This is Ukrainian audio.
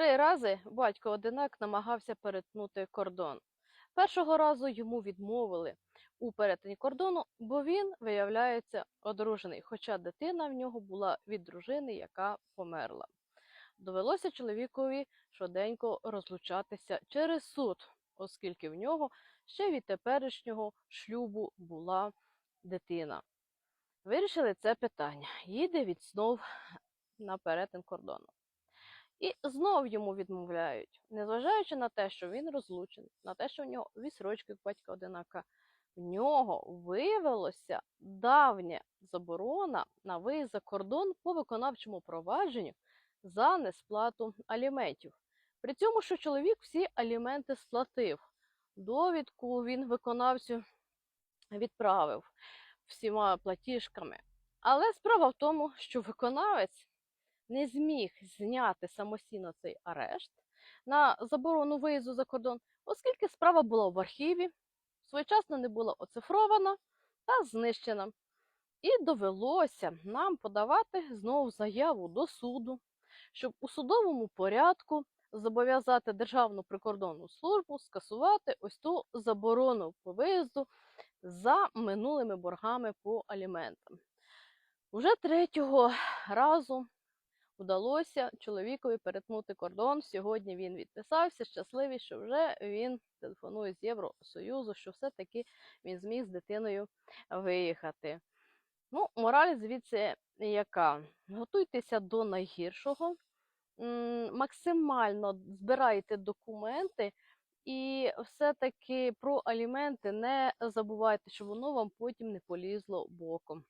Три рази батько одинак намагався перетнути кордон. Першого разу йому відмовили у перетині кордону, бо він, виявляється, одружений, хоча дитина в нього була від дружини, яка померла. Довелося чоловікові швиденько розлучатися через суд, оскільки в нього ще від теперішнього шлюбу була дитина. Вирішили це питання. Їде від знов на перетин кордону. І знов йому відмовляють, незважаючи на те, що він розлучений, на те, що в нього відсрочки батька одинака, в нього виявилося давня заборона на виїзд за кордон по виконавчому провадженню за несплату аліментів. При цьому, що чоловік всі аліменти сплатив. Довідку він виконавцю відправив всіма платіжками. Але справа в тому, що виконавець не зміг зняти самостійно цей арешт на заборону виїзду за кордон, оскільки справа була в архіві, своєчасно не була оцифрована та знищена. І довелося нам подавати знову заяву до суду, щоб у судовому порядку зобов'язати Державну прикордонну службу скасувати ось ту заборону по виїзду за минулими боргами по аліментам. Уже третього разу вдалося чоловікові перетнути кордон. Сьогодні він відписався, щасливий, що вже він телефонує з Євросоюзу, що все-таки він зміг з дитиною виїхати. Ну, мораль звідси яка? Готуйтеся до найгіршого, максимально збирайте документи. І все-таки про аліменти не забувайте, щоб воно вам потім не полізло боком.